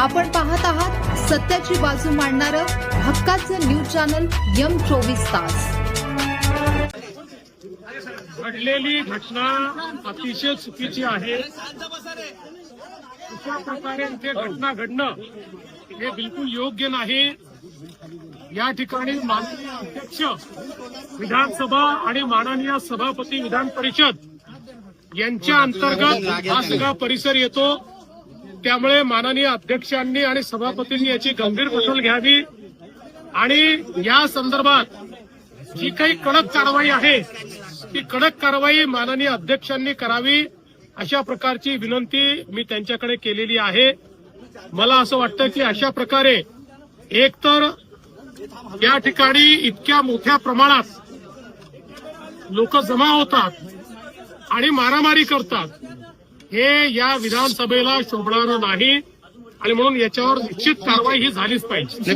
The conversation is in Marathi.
आपण पाहत आहात सत्याची बाजू मांडणारं हक्काचं न्यूज चॅनल यम चोवीस तास. घडलेली घटना अतिशय चुकीची आहे. अशा प्रकारे इथे घटना घडणं हे बिलकुल योग्य नाही. या ठिकाणी माननीय अध्यक्ष विधानसभा आणि माननीय सभापती विधान परिषद यांच्या अंतर्गत हा सगळा परिसर येतो. त्यामुळे माननीय अध्यक्षांनी आणि सभापतींनी याची गंभीर दखल घ्यावी. आणि या संदर्भात जी काही कडक कारवाई आहे ती कडक कारवाई माननीय अध्यक्षांनी करावी अशा प्रकारची विनंती मी त्यांच्याकडे केलेली आहे. मला असं वाटतं की अशा प्रकारे एकतर या ठिकाणी इतक्या मोठ्या प्रमाणात लोक जमा होतात आणि मारामारी करतात हे या विधानसभेला शोभणार नाही आणि म्हणून याच्यावर निश्चित कारवाई ही झालीच पाहिजे.